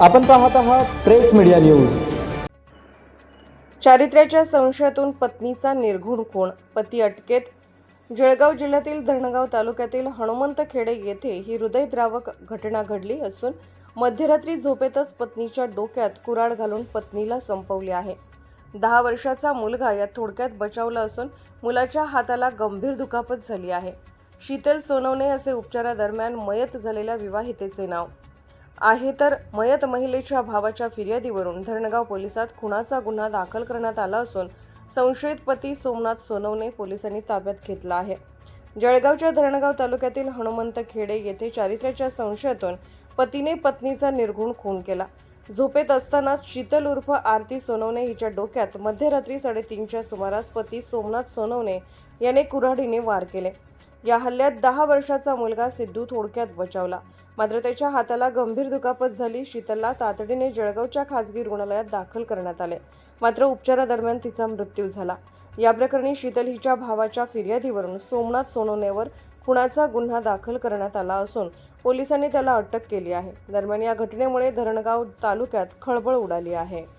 आपण पाहत आहात प्रेस मीडिया न्यूज. चारित्र्याच्या संशयातून पत्नीचा निर्घुण कोण पती अटकेत. जळगाव जिल्ह्यातील धरणगाव तालुक्यातील हनुमंत खेडे येथे ही हृदयद्रावक घटना घडली असून मध्यरात्री झोपेतच पत्नीच्या डोक्यात कुराड घालून पत्नीला संपवली आहे. दहा वर्षाचा मुलगा या थोडक्यात बचावला असून मुलाच्या हाताला गंभीर दुखापत झाली आहे. शीतल सोनवणे असे उपचारादरम्यान मयत झालेल्या विवाहितेचे नाव. आहे तर मयत महिलेच्या भावाच्या फिर्यादीवरून धरणगाव पोलिसात खुनाचा गुन्हा दाखल करण्यात आला असून संशयित पती सोमनाथ सोनवणे पोलिसांनी ताब्यात घेतला आहे. जळगावच्या धरणगाव तालुक्यातील हनुमंत खेडे येथे चारित्र्याच्या संशयातून पतीने पत्नीचा निर्घुण खून केला. झोपेत असतानाच शीतल उर्फ आरती सोनवणे हिच्या डोक्यात मध्यरात्री साडेतीनच्या सुमारास पती सोमनाथ सोनवणे याने कुऱ्हाडीने वार केले. या हल्ल्यात दहा वर्षाचा मुलगा सिद्धू थोडक्यात बचावला. मात्र त्याच्या हाताला गंभीर दुखापत झाली. शीतलला तातडीने जळगावच्या खाजगी रुग्णालयात दाखल करण्यात आले. मात्र उपचारादरम्यान तिचा मृत्यू झाला. या प्रकरणी शीतल हिच्या भावाच्या फिर्यादीवरून सोमनाथ सोनवणेवर खुनाचा गुन्हा दाखल करण्यात आला असून पोलिसांनी त्याला अटक केली आहे. दरम्यान या घटनेमुळे धरणगाव तालुक्यात खळबळ उडाली आहे.